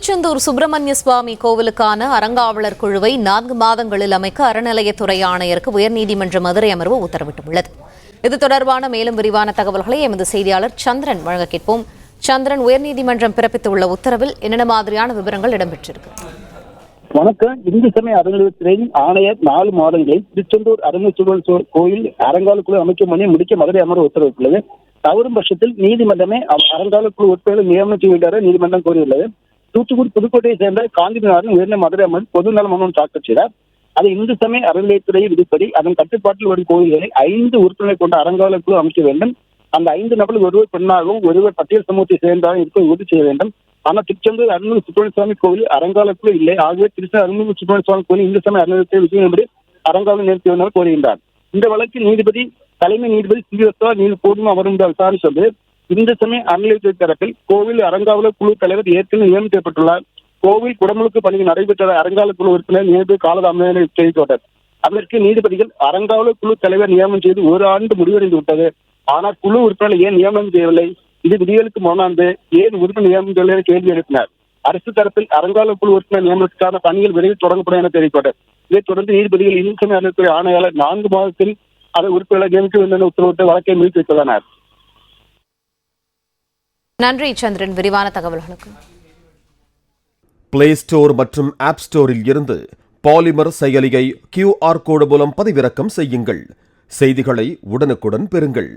திருச்செந்தூர் சுப்பிரமணிய சுவாமி கோவிலுக்கான அறங்காவலர் குழுவை நான்கு மாதங்களில் அமைக்க அறநிலையத்துறை ஆணையருக்கு உயர்நீதிமன்ற மதுரை அமர்வு உத்தரவிட்டுள்ளது. இது தொடர்பான மேலும் விரிவான தகவல்களை எமது செய்தியாளர் சந்திரன் வழங்க கேட்போம். சந்திரன் உயர்நீதிமன்றம் பிறப்பித்துள்ள உத்தரவில் என்னென்ன மாதிரியான விவரங்கள் இடம்பெற்றிருக்கு? வணக்கம். இந்து சமய அறநிலையத்துறையின் ஆணையர் நாலு மாதங்களில் திருச்செந்தூர் அருணாச்சலம் கோயில் கோயில் குழு அமைக்கும் பணி முடிக்க மதுரை அமர்வு உத்தரவிட்டுள்ளது. தவறும் பட்சத்தில் நீதிமன்றமே அவ்- குழு உறுப்பினர்கள் நியமனம் செய்ய வேண்டிய நீதிமன்றம் கோரியுள்ளது. தூத்துக்குடி புதுக்கோட்டையை சேர்ந்த காந்திநாதன் உயர்ந்த மதுரை அமர்வு பொதுநல மனு தாக்கல் செய்தார் அது இந்து சமய அறநிலையத்துறை விதிப்படி அதன் கட்டுப்பாட்டில் வரும் கோயில்களை ஐந்து உறுப்பினர் கொண்ட அறங்காலக்குழு அமைக்க வேண்டும். அந்த ஐந்து நபர்கள் ஒருவர் பெண்ணாகவும் ஒருவர் பட்டியல் சமூகத்தை சேர்ந்தாலும் இருக்க உறுதி செய்ய வேண்டும். ஆனால் திருச்செந்தூர் அருள்மிகு சுப்பிரமணிய சுவாமி கோவில் அறங்காலக்குழு இல்லை. ஆகவே திருச்செந்தூர் அருள்மிகு சுப்பிரமணிய சுவாமி கோவில் இந்து சமய அறநிலையத்தை விதியின்படி அறங்காலம் நிறுத்தி வந்தால் கோருகின்றார் இந்த வழக்கில் நீதிபதி தலைமை நீதிபதி ஸ்ரீவஸ்தவா நீதி பூர்ணம் அமர்ந்த விசாரணை சொல்லி இந்து சமய அறநிலையத்துறை தரப்பில் கோவில் அறங்காவல குழு தலைவர் ஏற்கனவே நியமிக்கப்பட்டுள்ளார். கோவில் குடமுழுக்கு பணிகள் நடைபெற்ற அறங்காவலர் குழு உறுப்பினர் நியமிப்பு காலதாமதம் தெரிவிக்கப்பட்டது. அதற்கு நீதிபதிகள் அரங்காவல குழு தலைவர் நியமனம் செய்து ஒரு ஆண்டு முடிவடைந்து விட்டது. ஆனால் குழு உறுப்பினர் ஏன் நியமனம் செய்யவில்லை? இது விதிகளுக்கு முன்னாந்து ஏன் உறுப்பினர் நியமனம் செய்யவில்லை என கேள்வி எழுப்பினார். அரசு தரப்பில் அறங்காவலர் குழு உறுப்பினர் நியமனத்துக்கான பணிகள் விரைவில் தொடங்கப்படும் என தெரிவிக்கப்பட்டது. இதைத் தொடர்ந்து நீதிபதிகள் இந்து சமய அறநிலையத்துறை ஆணையாளர் நான்கு மாதத்தில் அதை உறுப்பினர்களை நியமிக்க வேண்டும் என உத்தரவிட்டு வழக்கை மீட்டு வைத்துள்ளனர். நன்றி சந்திரன். விரிவான தகவல்களுக்கு. பிளே ஸ்டோர் மற்றும் ஆப் ஸ்டோரில் இருந்து பாலிமர் செயலியை கியூஆர் கோடு மூலம் பதிவிறக்கம் செய்யுங்கள். செய்திகளை உடனுக்குடன் பெறுங்கள்.